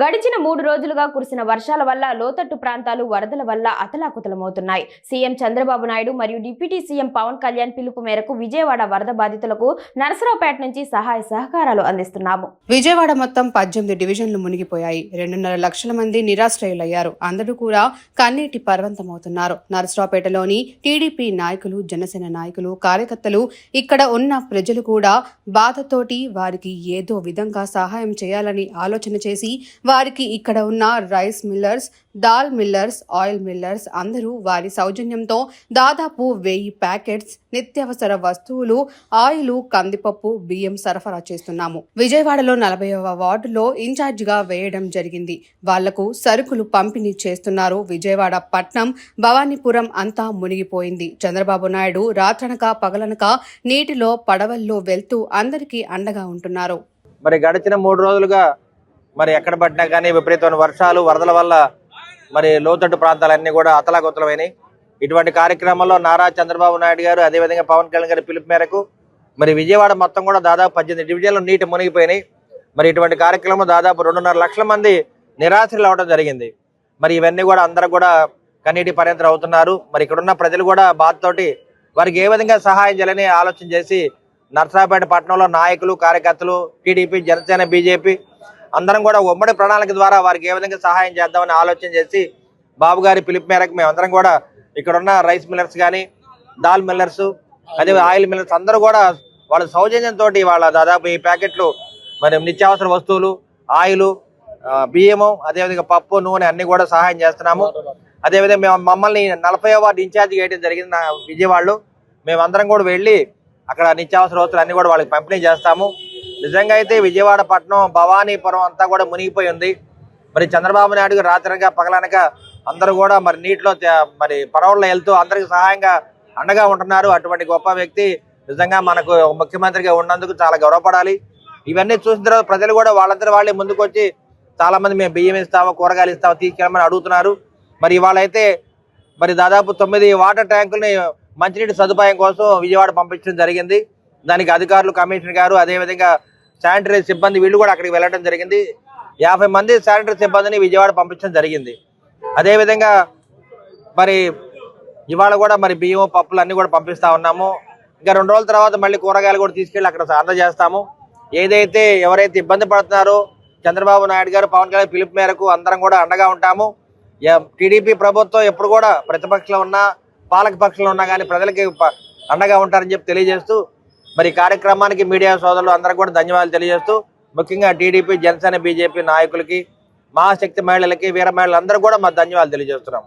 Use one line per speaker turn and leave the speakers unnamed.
గడిచిన మూడు రోజులుగా కురిసిన వర్షాల వల్ల లోతట్టు ప్రాంతాలు వరదల వల్ల అతలాకుతలమవుతున్నాయి. సీఎం చంద్రబాబు నాయుడు మరియు డిప్యూటీ సీఎం పవన్ కళ్యాణ్ పిలుపు మేరకు విజయవాడ వరద బాధితులకు నరసరావుపేట నుంచి సహాయ సహకారాలు అందిస్తున్నాము.
విజయవాడ మొత్తం పద్దెనిమిది డివిజన్లు మునిగిపోయాయి. రెండున్నర లక్షల మంది నిరాశ్రయులయ్యారు. అందరూ కూడా కన్నీటి పర్వంతమవుతున్నారు. నరసరావుపేటలోని టీడీపీ నాయకులు జనసేన నాయకులు కార్యకర్తలు ఇక్కడ ఉన్న ప్రజలు కూడా బాధతోటి వారికి ఏదో విధంగా సహాయం చేయాలని ఆలోచన చేసి వారికి ఇక్కడ ఉన్న rice millers dal millers oil millers అందరూ వారి సౌజన్యంతో దాదాపు వెయ్యి ప్యాకెట్స్ నిత్యావసర వస్తువులు ఆయిల్ కందిపప్పు బియ్యం సరఫరా చేస్తున్నాము. విజయవాడలో నలభైవ వార్డులో ఇన్ఛార్జిగా వేయడం జరిగింది. వాళ్ళకు సరుకులు పంపిణీ చేస్తున్నారు విజయవాడ పట్నం భవానీపురం అంతా మునిగిపోయింది. చంద్రబాబు నాయుడు రాత్రనక పగలనక నీటిలో పడవల్లో వెళ్తూ అందరికీ అండగా ఉంటున్నారు.
మరి గడిచిన మూడు రోజులుగా మరి ఎక్కడ పట్టినా కానీ విపరీతమైన వర్షాలు వరదల వల్ల మరి లోతట్టు ప్రాంతాలన్నీ కూడా అతలాకుతలమైనవి ఇటువంటి కార్యక్రమంలో నారా చంద్రబాబు నాయుడు గారు అదేవిధంగా పవన్ కళ్యాణ్ గారి పిలుపు మేరకు మరి విజయవాడ మొత్తం కూడా దాదాపు పద్దెనిమిది డివిజన్లు నీటి మునిగిపోయినాయి. మరి ఇటువంటి కార్యక్రమం దాదాపు రెండున్నర లక్షల మంది నిరాశ్రలు అవడం జరిగింది. మరి ఇవన్నీ కూడా అందరూ కూడా కన్నీటి పర్యంతం అవుతున్నారు. మరి ఇక్కడున్న ప్రజలు కూడా బాధతోటి వారికి ఏ విధంగా సహాయం చేయాలని ఆలోచన చేసి నర్సరాపేట పట్టణంలో నాయకులు కార్యకర్తలు టీడీపీ జనసేన బీజేపీ అందరం కూడా ఉమ్మడి ప్రణాళిక ద్వారా వారికి ఏ విధంగా సహాయం చేద్దామని ఆలోచన చేసి బాబు గారి పిలుపు మేరకు మేమందరం కూడా ఇక్కడ ఉన్న రైస్ మిల్లర్స్ కానీ దాల్ మిల్లర్స్ అదే ఆయిల్ మిల్లర్స్ అందరూ కూడా వాళ్ళ సౌజన్యంతో వాళ్ళ దాదాపు ఈ ప్యాకెట్లు మరి నిత్యావసర వస్తువులు ఆయిల్ బియ్యము అదేవిధంగా పప్పు నూనె అన్ని కూడా సహాయం చేస్తున్నాము. అదేవిధంగా మేము మమ్మల్ని నలభై వార్డు ఇన్ఛార్జ్ వేయడం జరిగింది నా విజయవాడలో. మేమందరం కూడా వెళ్ళి అక్కడ నిత్యావసర వస్తువులు అన్ని కూడా వాళ్ళకి పంపిణీ చేస్తాము. నిజంగా అయితే విజయవాడ పట్టణం భవానీపురం అంతా కూడా మునిగిపోయి ఉంది. మరి చంద్రబాబు నాయుడు గారు పగలనక అందరూ కూడా మరి నీటిలో మరి పడవల్లో వెళ్తూ అందరికి సహాయంగా అండగా ఉంటున్నారు. అటువంటి గొప్ప వ్యక్తి నిజంగా మనకు ముఖ్యమంత్రిగా ఉన్నందుకు చాలా గౌరవపడాలి. ఇవన్నీ చూసిన తర్వాత ప్రజలు కూడా వాళ్ళందరూ వాళ్ళే ముందుకు వచ్చి చాలా మంది మేము బియ్యం ఇస్తాము కూరగాయలు ఇస్తాము తీసుకెళ్ళమని అడుగుతున్నారు. మరి ఇవాళైతే మరి దాదాపు తొమ్మిది వాటర్ ట్యాంకుల్ని మంచినీటి సదుపాయం కోసం విజయవాడ పంపించడం జరిగింది. దానికి అధికారులు కమిషనర్ గారు అదేవిధంగా శానిటరీ సిబ్బంది వీళ్ళు కూడా అక్కడికి వెళ్ళడం జరిగింది. యాభై మంది శానిటరీ సిబ్బందిని విజయవాడ పంపించడం జరిగింది. అదేవిధంగా మరి ఇవాళ కూడా మరి బియ్యం పప్పులు అన్నీ కూడా పంపిస్తా ఉన్నాము. ఇంకా రెండు రోజుల తర్వాత మళ్ళీ కూరగాయలు కూడా తీసుకెళ్ళి అక్కడ అందజేస్తాము. ఏదైతే ఎవరైతే ఇబ్బంది పడుతున్నారో చంద్రబాబు నాయుడు గారు పవన్ కళ్యాణ్ పిలుపు మేరకు అందరం కూడా అండగా ఉంటాము. టీడీపీ ప్రభుత్వం ఎప్పుడు కూడా ప్రతిపక్షంలో ఉన్నా పాలక పక్షంలో ఉన్నా కానీ ప్రజలకి ప- అండగా ఉంటారని చెప్పి తెలియజేస్తూ మరి కార్యక్రమానికి మీడియా సోదరులు అందరూ కూడా ధన్యవాదాలు తెలియజేస్తూ ముఖ్యంగా టీడీపీ జనసేన బీజేపీ నాయకులకి మహాశక్తి మహిళలకి వీర మహిళలందరూ కూడా మా ధన్యవాదాలు తెలియజేస్తున్నాం.